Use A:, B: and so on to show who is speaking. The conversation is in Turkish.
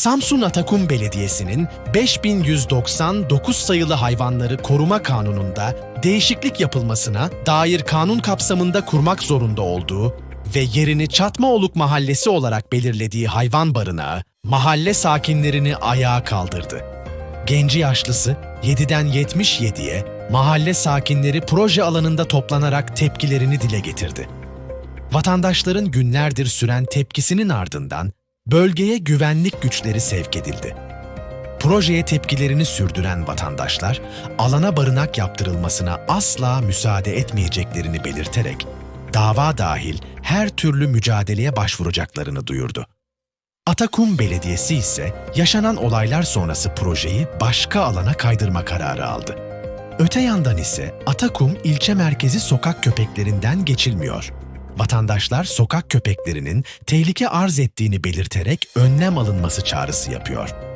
A: Samsun Atakum Belediyesi'nin 5199 sayılı hayvanları koruma kanununda değişiklik yapılmasına dair kanun kapsamında kurmak zorunda olduğu ve yerini Çatmaoluk Mahallesi olarak belirlediği hayvan barınağı mahalle sakinlerini ayağa kaldırdı. Genci yaşlısı 7'den 77'ye mahalle sakinleri proje alanında toplanarak tepkilerini dile getirdi. Vatandaşların günlerdir süren tepkisinin ardından bölgeye güvenlik güçleri sevk edildi. Projeye tepkilerini sürdüren vatandaşlar, alana barınak yaptırılmasına asla müsaade etmeyeceklerini belirterek, dava dahil her türlü mücadeleye başvuracaklarını duyurdu. Atakum Belediyesi ise yaşanan olaylar sonrası projeyi başka alana kaydırma kararı aldı. Öte yandan ise Atakum ilçe merkezi sokak köpeklerinden geçilmiyor. Vatandaşlar sokak köpeklerinin tehlike arz ettiğini belirterek önlem alınması çağrısı yapıyor.